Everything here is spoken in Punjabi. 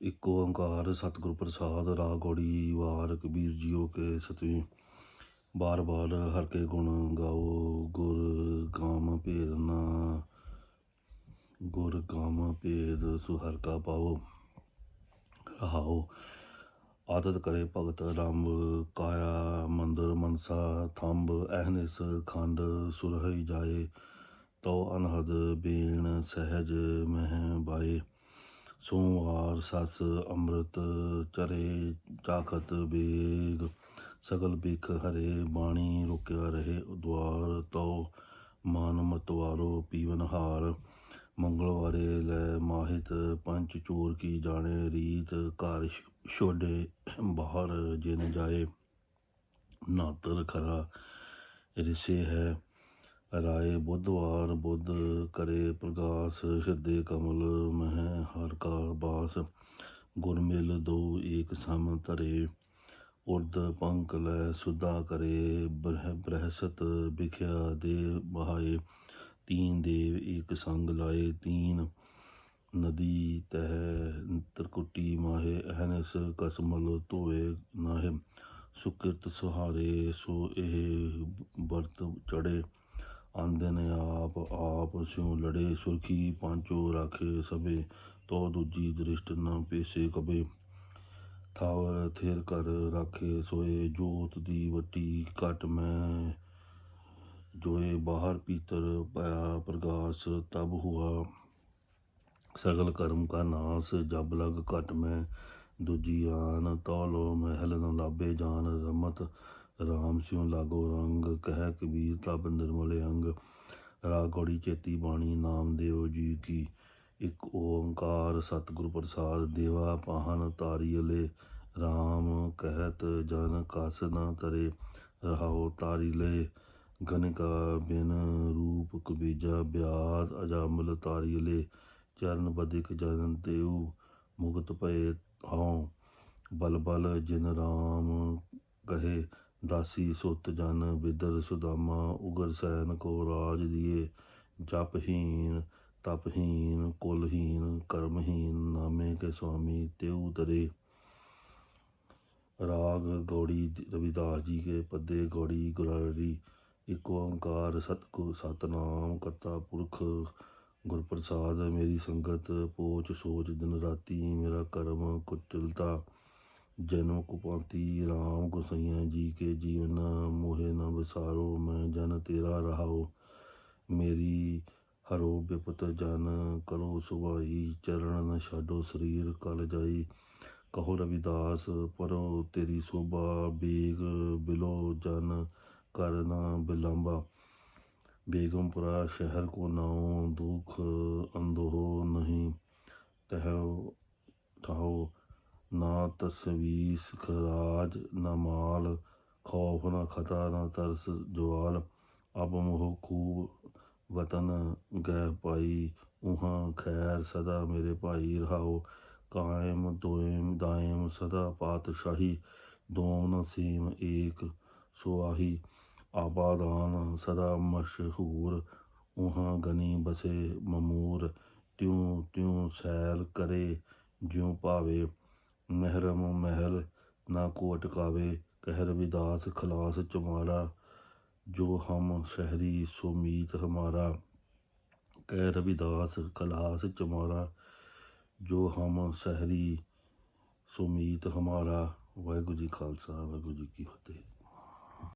ਇੱਕ ਓੰਕਾਰ ਸਤਿਗੁਰ ਪ੍ਰਸਾਦ, ਰਾਗ ਗੌੜੀ ਵਾਰ ਕਬੀਰ ਜੀਓ ਕੇ ਸਤਵੀਂ। ਬਾਰ ਬਾਰ ਹਰ ਕੇ ਗੁਣ ਗਾਓ, ਗੁਰ ਗਾਮ ਭੇਦ ਨਾ, ਗੁਰ ਗਾਮ ਭੇਦ ਸੁਹਰ ਕਾ ਪਾਓ, ਰਹਾਓ। ਆਦਤ ਕਰੇ ਭਗਤ ਰੰਬ ਕਾਇਆ ਮੰਦਰ ਮਨਸਾ ਥੰਬ ਅਹਨਿਸ ਖੰਡ ਸੁਰਹੀ ਜਾਏ ਤੋ ਅਨਹਦ ਬੇਣ ਸਹਿਜ ਮਹਿ ਬਾਏ। ਸੋਮਵਾਰ, ਸੱਸ ਅੰਮ੍ਰਿਤ ਚਰੇ ਚਾਖਤ ਬੇਗ, ਸਗਲ ਬਿਖ ਹਰੇ, ਬਾਣੀ ਰੁਕਿਆ ਰਹੇ ਦਵਾਰ ਤੋ ਮਾਨ ਮਤਵਾਰੋ ਪੀਵਨ ਹਾਰ। ਮੰਗਲਵਾਰੇ ਲੈ ਮਾਹਿਤ ਪੰਚ ਚੂਰ ਕੀ ਜਾਣੇ, ਰੀਤ ਘਰ ਛੋਡੇ ਬਾਹਰ ਜਿਨ ਜਾਏ। ਨਾਤਰ ਖਰਾ, ਰਿਸੇ ਹੈ ਰਾਏ ਬੁੱਧਵਾਰ ਬੁੱਧ ਕਰੇ ਪ੍ਰਗਾਸ, ਹਿਰਦੇ ਕਮਲ ਮਹਿ ਹਰ ਕਾ ਬਾਸ। ਗੁਰ ਮਿਲ ਦੋ ਏਕ ਸਮ ਧਰੇ ਉਰਦ ਪੰਕ ਲੈ ਸੁਧਾ ਕਰੇ, ਬ੍ਰਹ ਬ੍ਰਹਸਤ ਵਿਖਿਆ ਦੇ ਬਹਾਏ ਤੀਨ ਦੇਵ ਏਕ ਸੰਗ ਲਾਏ, ਤੀਨ ਨਦੀ ਤਹਿ ਤਰਕੁਟੀ ਮਾਹੇ, ਅਹਨਸ ਕਸਮਲ ਧੋਏ ਨਾਹਿ। ਸੁਕਿਰਤ ਸੁਹਾਰੇ ਸੋ ਇਹ ਵਰਤ ਚੜੇ ਆਂਦੇ ਨੇ, ਆਪ ਆਪ ਸਿਉ ਲੜੇ, ਸੁਰਖੀ ਪਾਂਚੋ ਰਾਖੇ ਸਭੇ, ਤੋ ਦੂਜੀ ਦ੍ਰਿਸ਼ਟ ਨ ਪੇਸੇ ਕਬੇ। ਥਾਵਰ ਥਿਰ ਕਰ ਰਾਖੇ ਸੋਏ, ਜੋਤ ਦੀ ਵਟੀ ਘਟ ਮੈਂ ਜੋਏ, ਬਾਹਰ ਪੀਤਰ ਪਾਇਆ ਪ੍ਰਗਾਸ ਤਬ ਹੁਆ। ਸਗਲ ਕਰਮ ਕਾ ਨਾਸ, ਜਬ ਲਗ ਘਟ ਮੈਂ, ਦੂਜੀ ਆਨ ਤੌਲੋ ਮਹਿਲ ਨ ਲਾਭੇ ਜਾਨ ਰਮਤ ਰਾਮ ਸਿਉ ਲਾਗੋ ਰੰਗ ਕਹਿ ਕਬੀਰ ਤਬ ਨਿਰਮਲ ਅੰਗ। ਰਾਗ ਚੇਤੀ ਬਾਣੀ, ਨਾਮ ਦੇਵ ਜੀ ਕੀ। ਇਕ ਓੰਕਾਰ ਸਤਿਗੁਰ ਪ੍ਰਸਾਦ, ਦੇਵਾ ਪਾਹਨ ਤਾਰੀਲੇ RAM ਕਹਿਤ ਜਨ ਕਸ ਨ ਤਰੇ, ਰਹਾਉ ਤਾਰੀਲੇ ਗਨਕਾ ਬਿਨ ਰੂਪ ਕਬੀਜਾ ਬਿਆਦ ਅਜਾਮਲ ਤਾਰੀਲੇ ਚਰਨ ਬਦਿਕ ਜਨ ਦੇਉ ਮੁਕਤ ਭਏ ਹਉ। ਬਲ ਬਲ ਜਿਨ ਰਾਮ ਕਹੇ ਦਾਸੀ ਸੁਤ ਜਨ ਬਿਦਰ ਸੁਦਾਮਾ, ਉਗਰ ਸੈਨ ਕੋ ਰਾਜ ਦੀਏ। ਜਪਹੀਨ ਤਪਹੀਨ ਕੁਲਹੀਨ ਕਰਮਹੀਨ ਨਾਮੇ ਕੇ ਸੁਆਮੀ ਤਿਉ ਤਰੇ ਰਾਗ ਗੌੜੀ ਰਵਿਦਾਸ ਜੀ ਕੇ ਪੱਦੇ ਗੌੜੀ ਗੁਰਾਰੀ। ਇੱਕ ਓੰਕਾਰ ਸਤਿਗੁਰ ਸਤਨਾਮ ਕਰਤਾ ਪੁਰਖ। ਗੁਰ ਪ੍ਰਸਾਦ ਮੇਰੀ ਸੰਗਤ, ਪੋਚ ਸੋਚ ਦਿਨ ਰਾਤੀ ਮੇਰਾ ਕਰਮ ਕੁਚਲਤਾ। ਜਨਮ ਕੁਪਾਂਤੀ ਗੁਸਈਆਂ ਜੀ ਕੇ ਜੀਵਨ ਮੋਹਿ ਨਾ ਵਿਸਾਰੋ, ਮੈਂ ਜਨ ਤੇਰਾ ਰਹਾਓ। ਮੇਰੀ ਹਰੋ ਬਿਪਤ ਜਨ ਕਰੋ ਸੁਭਾਈ ਚਰਨ ਨ ਛਾਡੋ ਸਰੀਰ ਕਲ ਜਾਈ। ਕਹੋ ਰਵਿਦਾਸ, ਪਰੋ ਤੇਰੀ ਸੋਭਾ, ਬੇਗ ਬਿਲੋ ਜਨ ਕਰਨਾ ਬਿਲੰਬਾ। ਬੇਗਮਪੁਰਾ ਸ਼ਹਿਰ ਕੋ ਨਾਉ, ਦੁਖ ਅੰਦੋਹ ਨਹੀਂ ਤਹਿ ਠਾਓ ਨਾ ਤਸਵੀਸ ਖਰਾਜ, ਨਾ ਮਾਲ, ਖੌਫ ਨਾ ਖਤਾ, ਨਾ ਤਰਸ ਜਵਾਲ ਅਬ ਮੋਹ ਖੂਬ ਵਤਨ ਗਹਿ ਪਾਈ, ਉਹਾਂ ਖੈਰ ਸਦਾ ਮੇਰੇ ਭਾਈ ਰਹਾਓ। ਕਾਇਮ ਦੋਇਮ ਦਾਇਮ ਸਦਾ ਪਾਤਸ਼ਾਹੀ, ਦੋਮ ਸੀਮ ਏਕ ਸੁਆਹੀ। ਆਬਾਦਾਨ ਸਦਾ ਮਸ਼ਹੂਰ, ਉਹਾਂ ਗਨੀ ਬਸੇ ਮਮੂਰ। ਤਿਉ ਤਿਉ ਸੈਰ ਕਰੇ ਜਿਉ ਭਾਵੇ। ਮਹਿਰਮ ਮਹਿਲ ਨਾ ਕੋ ਅਟਕਾਵੇ ਕਹਿ ਰਵਿਦਾਸ ਖਲਾਸ ਚਮਾਰਾ ਜੋ ਹਮ ਸ਼ਹਿਰੀ ਸੋ ਮੀਤ ਹਮਾਰਾ ਕਹਿ ਰਵਿਦਾਸ ਖਲਾਸ ਚਮਾਰਾ ਜੋ ਹਮ ਸ਼ਹਿਰੀ ਸੋ ਮੀਤ ਹਮਾਰਾ ਵਾਹਿਗੁਰੂ ਜੀ ਖਾਲਸਾ ਵਾਹਿਗੁਰੂ ਜੀ ਕੀ ਫਤਿਹ